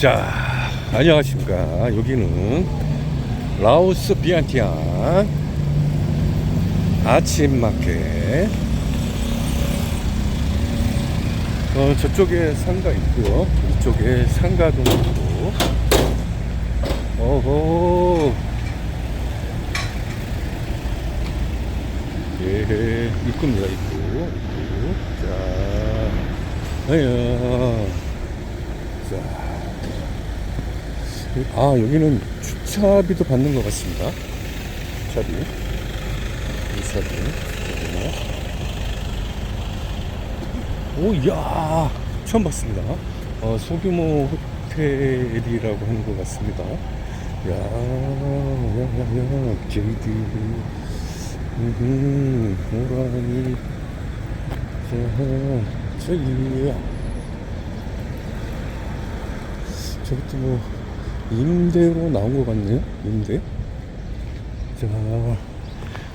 자, 안녕하십니까. 여기는 라오스 비안티안 아침 마켓. 어, 저쪽에 상가 있고요. 이쪽에 상가도 있고. 어호. 예, 입구입니다, 입구. 입구. 자, 아야. 자. 아, 여기는 주차비도 받는 것 같습니다. 주차비. 주차비. 오, 이야. 처음 봤습니다. 어, 소규모 호텔이라고 하는 것 같습니다. 야, 야, 야, 야, 제이드. 음, 호랑이. 자, 저기. 저것도 뭐, 임대로 나온 것 같네요. 임대. 자,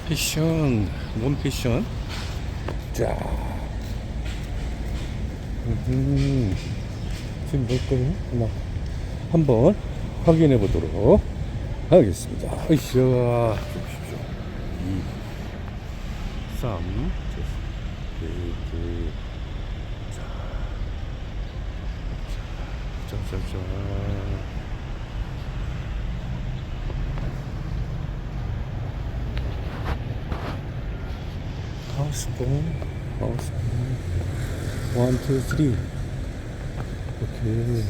패션, 몸 패션. 자, 음, 지금 뭘까요? 하나, 한번 확인해 보도록 하겠습니다. 으쌰, 보십시오. 2, 3, 4, 5, 자, 자, 자, 자. 하우스본, 하우스본. 원, 투, 쓰리. 오케이.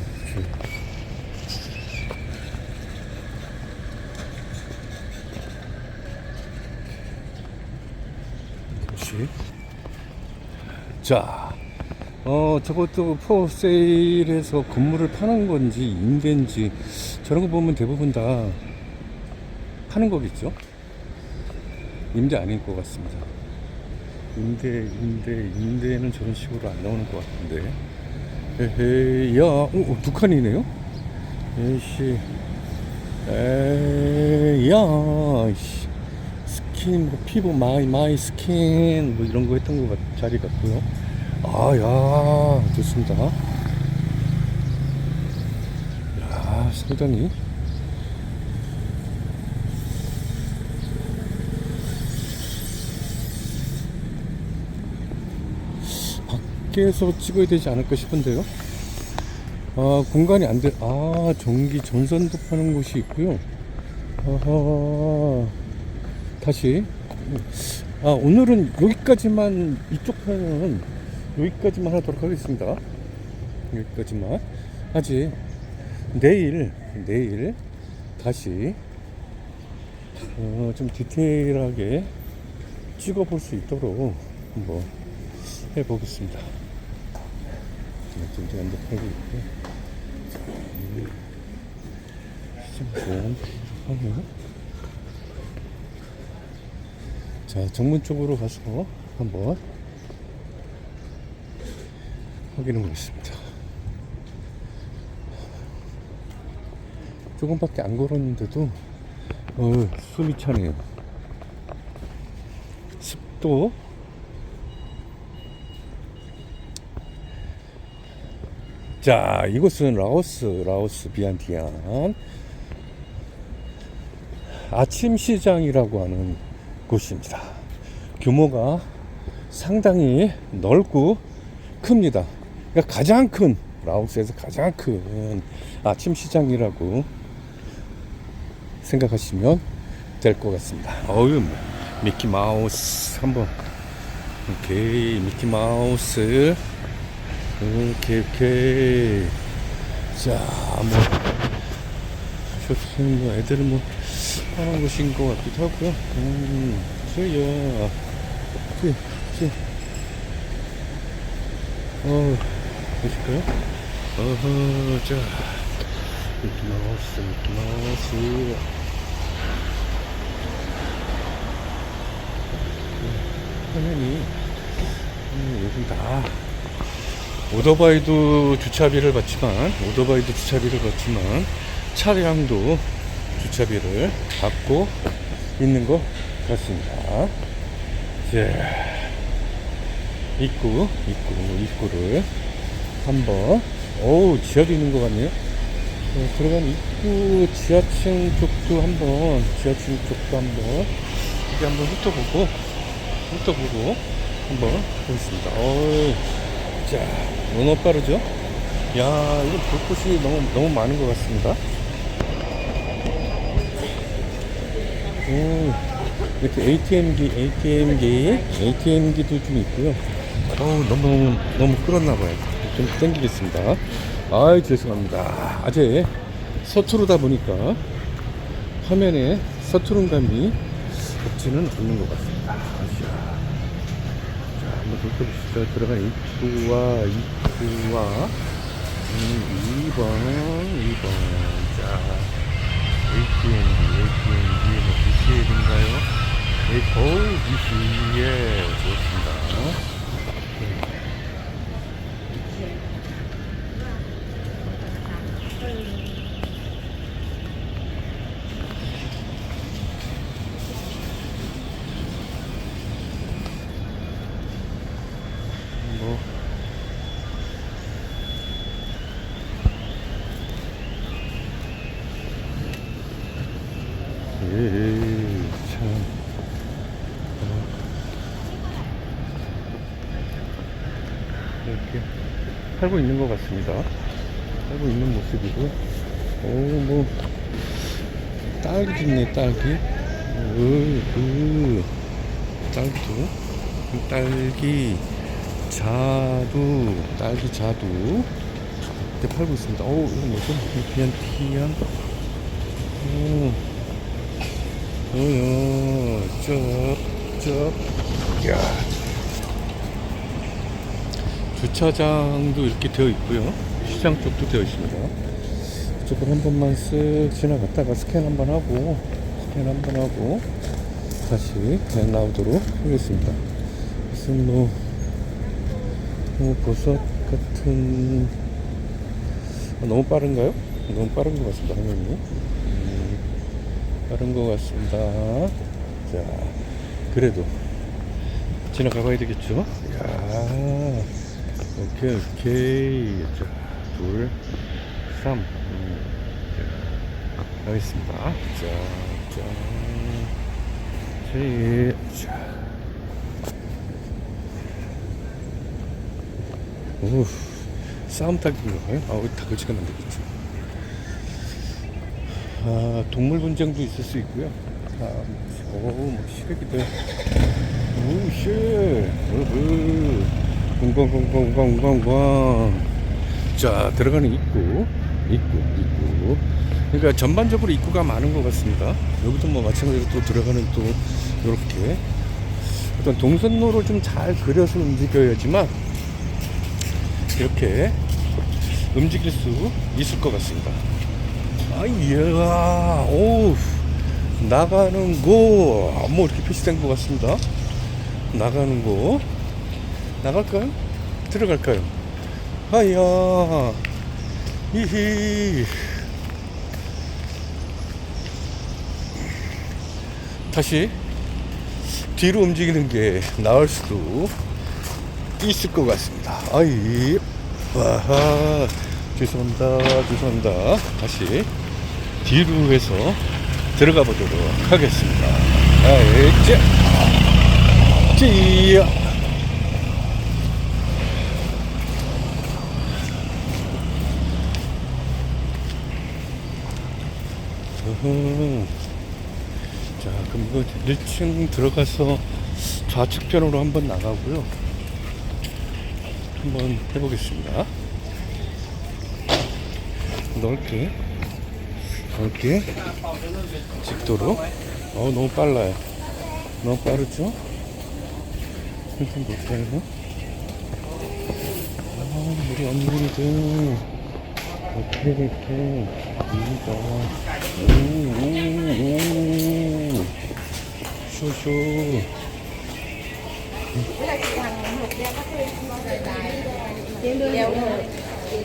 그렇지. 자, 어, 저것도 포세일에서 건물을 파는 건지 임대인지 저런 거 보면 대부분 다 파는 거겠죠? 임대 아닌 것 같습니다. 임대, 임대, 임대는 저런 식으로 안 나오는 것 같은데. 에헤이, 야, 어, 어, 두 칸이네요? 에이씨. 에이, 야, 씨. 스킨, 뭐, 피부, 마이, 마이 스킨, 뭐, 이런 거 했던 것 같, 자리 같고요. 아, 야, 좋습니다. 야, 상당히. 밖에서 찍어야 되지 않을까 싶은데요. 아, 공간이 안 돼. 아, 전기 전선도 파는 곳이 있고요. 아하. 다시. 아, 오늘은 여기까지만, 이쪽 편은 여기까지만 하도록 하겠습니다. 여기까지만. 아직 내일, 내일 다시 어, 좀 디테일하게 찍어볼 수 있도록 한번 해보겠습니다. 현재 팔고 있고, 시장 하면 자 정문 쪽으로 가서 한번 확인해 보겠습니다. 조금밖에 안 걸었는데도 어, 숨이 차네요. 습도 자, 이곳은 라오스, 라오스 비안티안 아침 시장이라고 하는 곳입니다. 규모가 상당히 넓고 큽니다. 그러니까 가장 큰 라오스에서 가장 큰 아침 시장이라고 생각하시면 될 것 같습니다. 어유 미키 마우스 한번 오케이 미키 마우스 오케이 오케이. 자 뭐 쇼핑 뭐 애들은 뭐 하는 곳인 것 같기도 하고요. 음 저야 저저 어 보실까요? 어허 자. 미키 마우스 미키 마우스 화면이 음, 요즘 다 오토바이도 주차비를 받지만 오토바이도 주차비를 받지만 차량도 주차비를 받고 있는 것 같습니다. 자, 입구, 입구, 입구를 한번, 어우, 지하도 있는 것 같네요. 네, 들어간 입구 지하층 쪽도 한번 지하층 쪽도 한번 이제 한번 훑어보고 훑어보고 한번 보겠습니다. 어이, 자 너무 빠르죠? 야 이거 불꽃이 너무 너무 많은 것 같습니다. 오, 이렇게 ATM기, ATM기, ATM기도 좀 있고요. 어우, 너무, 너무 끌었나봐요. 좀 땡기겠습니다. 아이, 죄송합니다. 아재 서투르다 보니까 화면에 서투른 감이 없지는 않는 것 같습니다. 돌펴보시죠. 들어간 입구와 입구와 음, 2번, 2번. 자, ATM기, ATM기, 뭐, BCL인가요? 예, 어우, BCL. 좋습니다. 뭐, 에이, 참. 어. 이렇게 팔고 있는 것 같습니다. 팔고 있는 모습이고, 오, 뭐, 딸기 있네, 딸기. 오, 그, 딸기도. 딸기, 자두, 딸기 자두. 이렇게 팔고 있습니다. 오, 이거 뭐죠? 그냥 티안. 오. 쩝, 쩝. 야. 주차장도 이렇게 되어 있고요. 시장 쪽도 되어 있습니다. 이쪽으로 한 번만 쓱 지나갔다가 스캔 한 번 하고, 스캔 한 번 하고, 다시 나오도록 하겠습니다. 무슨 뭐, 뭐 버섯 같은, 아, 너무 빠른가요? 너무 빠른 것 같습니다, 화면이. 음, 빠른 것 같습니다. 자, 그래도 지나가 봐야 되겠죠? 야 오케이, 오케이. 자, 둘, 삼. 음, 자, 가겠습니다. 자, 짠. 셋. 자. 오, 싸움 타기인가요? 아, 우리 다그치가 안 되겠지. 아, 동물 분쟁도 있을 수 있고요. 아, 오, 뭐, 시래기들. 오, 쉣. 어흐. 웅광웅광웅광웅광. 자, 들어가는 입구. 입구, 입구. 그러니까 전반적으로 입구가 많은 것 같습니다. 여기도 뭐 마찬가지로 또 들어가는 또, 이렇게. 어떤 동선로를 좀 잘 그려서 움직여야지만, 이렇게 움직일 수 있을 것 같습니다. 아, 이야, 오, 나가는 거, 뭐 이렇게 표시된 것 같습니다. 나가는 거, 나갈까요? 들어갈까요? 아야, 이히. 다시 뒤로 움직이는 게 나을 수도 있을 것 같습니다. 아이, 와하, 죄송합니다, 죄송합니다. 다시 뒤로 해서 들어가 보도록 하겠습니다. 아이, 찌, 찌야. 자, 그럼 이거 1층 들어가서 좌측편으로 한번 나가고요. 한번 해보겠습니다. 넓게, 넓게, 직도로. 어, 너무 빨라요. 너무 빠르죠? 한참 못해요. 아, 우리 언니들. 어떻게 이렇게, 이가, 오, 오, 오. 쇼쇼.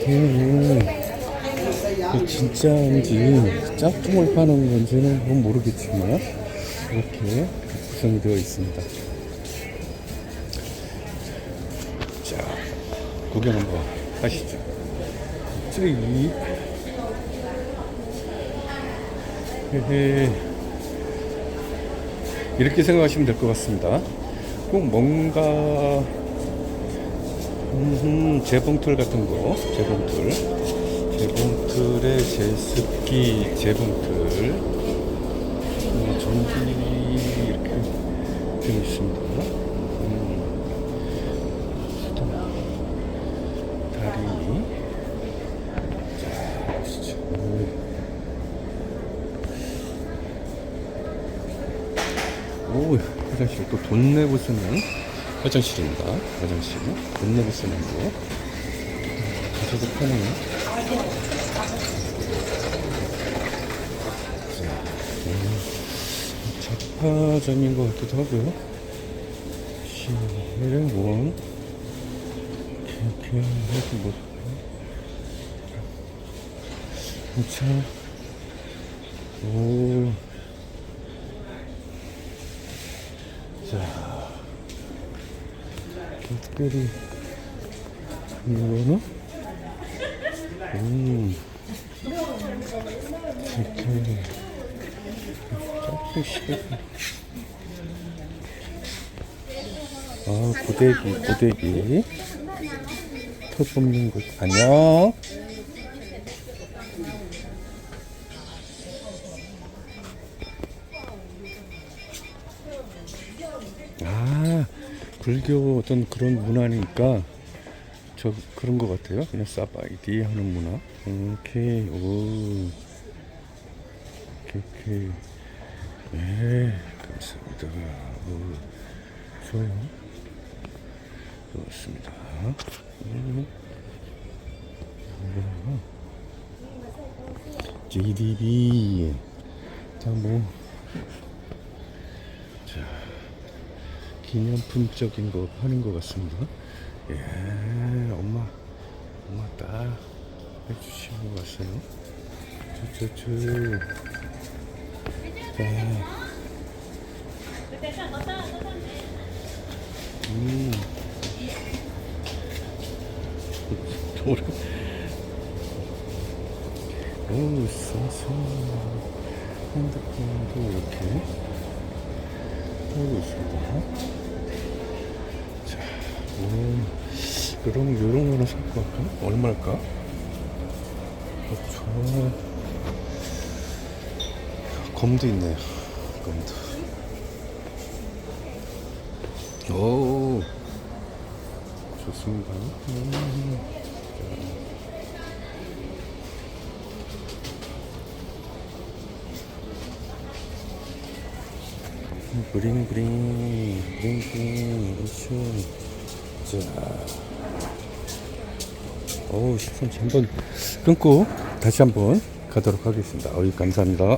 음, 이게 진짜인지 짝퉁을 파는 건지는 그건 모르겠지만 이렇게 구성이 되어 있습니다. 자, 구경 한번 하시죠. 찌 예, 이렇게 생각하시면 될 것 같습니다. 꼭 뭔가 음, 재봉틀 같은 거, 재봉틀, 재봉틀에 제습기 재봉틀, 어, 전기 이렇게 되어 있습니다. 음, 다리. 오, 화장실 또 돈 내고 쓰는 화장실입니다. 화장실. 돈 내고 쓰는 거. 가져도 편해요. 자, 음, 잡화점인 것 같기도 하고요. 시원. 이렇게 해도 뭐. 자, 오. 자, 특별히 이거는 음 아 고데기 고데기 털 뽑는 곳 안녕 아 불교 어떤 그런 문화니까 저 그런 것 같아요. 그냥 사바이디 하는 문화. 오케이 오 오케이 오케이 네 감사합니다. 오, 좋아요. 좋습니다. 음. GDB 자뭐 기념품적인 거 파는 것 같습니다. 예, 엄마, 엄마 같아요. 저, 저, 저. 자. 음. 오, 써서. 핸드폰도 이렇게 하고 있습니다. 자, 음, 요런, 요런 거는 살것 같까? 얼마일까? 그렇죠. 검도 있네요. 검도. 오, 좋습니다. 음, 브링, 브링, 브링, 브링, 그렇죠. 자. 어우, 시선 한번 끊고 다시 한번 가도록 하겠습니다. 어이, 감사합니다.